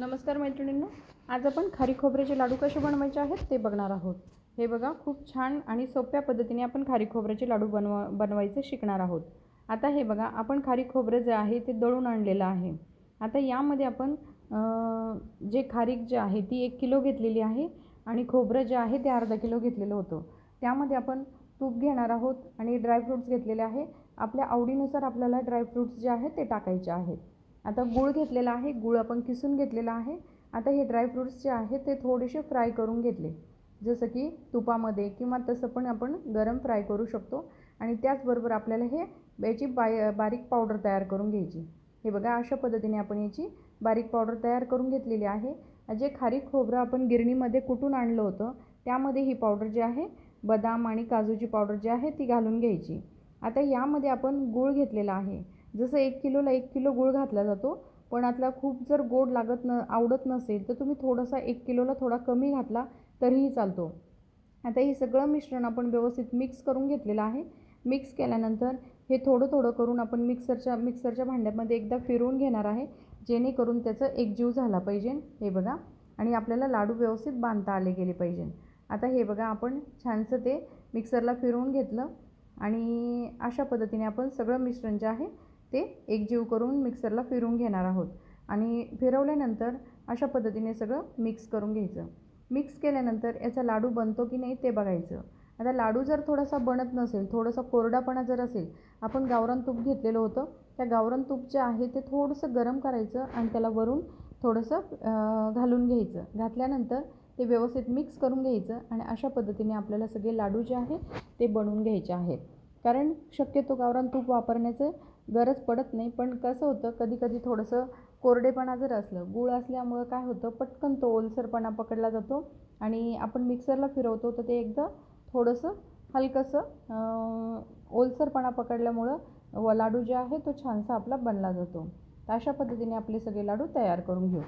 नमस्कार मैत्रिणींनो आज आपण खारी खोबऱ्याचे लाडू कसे बनवायचे आहेत ते बघणार आहोत. हे बघा खूप छान आणि सोप्या पद्धतीने आपण खारी खोबऱ्याचे लाडू बनवा बनवायचे शिकणार आहोत. आता हे बघा आपण खारी खोबरं जे आहे ते दळून आणलेलं आहे. आता यामध्ये आपण जे खारीक जे आहे ती एक किलो घेतलेली आहे आणि खोबरं जे आहे ते अर्धा किलो घेतलेलं होतं. त्यामध्ये आपण तूप घेणार आहोत आणि ड्रायफ्रूट्स घेतलेले आहे. आपल्या आवडीनुसार आपल्याला ड्रायफ्रूट्स जे आहेत ते टाकायचे आहेत. आता गूळ घेतलेला आहे गूळ आपण किसून घेतलेला आहे. आता हे ड्रायफ्रूट्स जे आहे ते थोडेसे फ्राय करून घेतले. जसं की तुपामध्ये किंवा तसं पण आपण गरम फ्राय करू शकतो. आणि त्याचबरोबर आपल्याला हे याची बाय बारीक पावडर तयार करून घ्यायची. हे बघा अशा पद्धतीने आपण याची बारीक पावडर तयार करून घेतलेली आहे. जे खारीक खोबरं आपण गिरणीमध्ये कुटून आणलं होतं त्यामध्ये ही पावडर जी आहे बदाम आणि काजूची पावडर जी आहे ती घालून घ्यायची. आता यामध्ये आपण गूळ घेतलेला आहे. जसं एक किलोला एक किलो गूळ घातला जातो पण आतला खूप जर गोड लागत न आवडत नसेल तर तुम्ही थोडासा एक किलोला थोडा कमी घातला तरीही चालतो. आता हे सगळं मिश्रण आपण व्यवस्थित मिक्स करून घेतलेलं आहे. मिक्स केल्यानंतर हे थोडं थोडं करून आपण मिक्सरच्या मिक्सरच्या भांड्यामध्ये एकदा फिरवून घेणार आहे जेणेकरून त्याचं एकजीव झाला पाहिजे. हे बघा. आणि आपल्याला लाडू व्यवस्थित बांधता आले गेले पाहिजे. आता हे बघा आपण छानसं ते मिक्सरला फिरवून घेतलं. आणि अशा पद्धतीने आपण सगळं मिश्रण जे आहे ते एकजीव करून मिक्सरला फिरवून घेणार आहोत. आणि फिरवल्यानंतर अशा पद्धतीने सगळं मिक्स करून घ्यायचं. मिक्स केल्यानंतर याचा लाडू बनतो की नाही ते बघायचं. आता लाडू जर थोडासा बनत नसेल थोडासा कोरडापणा जर असेल आपण गावरान तूप घेतलेलं होतं. त्या गावरान तूप जे आहे ते थोडंसं गरम करायचं आणि त्याला वरून थोडंसं घालून घ्यायचं. घातल्यानंतर ते व्यवस्थित मिक्स करून घ्यायचं आणि अशा पद्धतीने आपल्याला सगळे लाडू जे आहे ते बनवून घ्यायचे आहेत. कारण शक्यतो गावरान तूप वापरण्याचं गरज पडत नाही. पण कसं होतं कधी कधी थोडंसं कोरडेपणा जर असलं गूळ असल्यामुळं काय होतं पटकन तो ओलसरपणा पकडला जातो आणि आपण मिक्सरला फिरवतो तर ते एकदा थोडंसं हलकंसं ओलसरपणा पकडल्यामुळं व लाडू जे आहे तो छानसा आपला बनला जातो. तर अशा पद्धतीने आपले सगळे लाडू तयार करून घेऊ.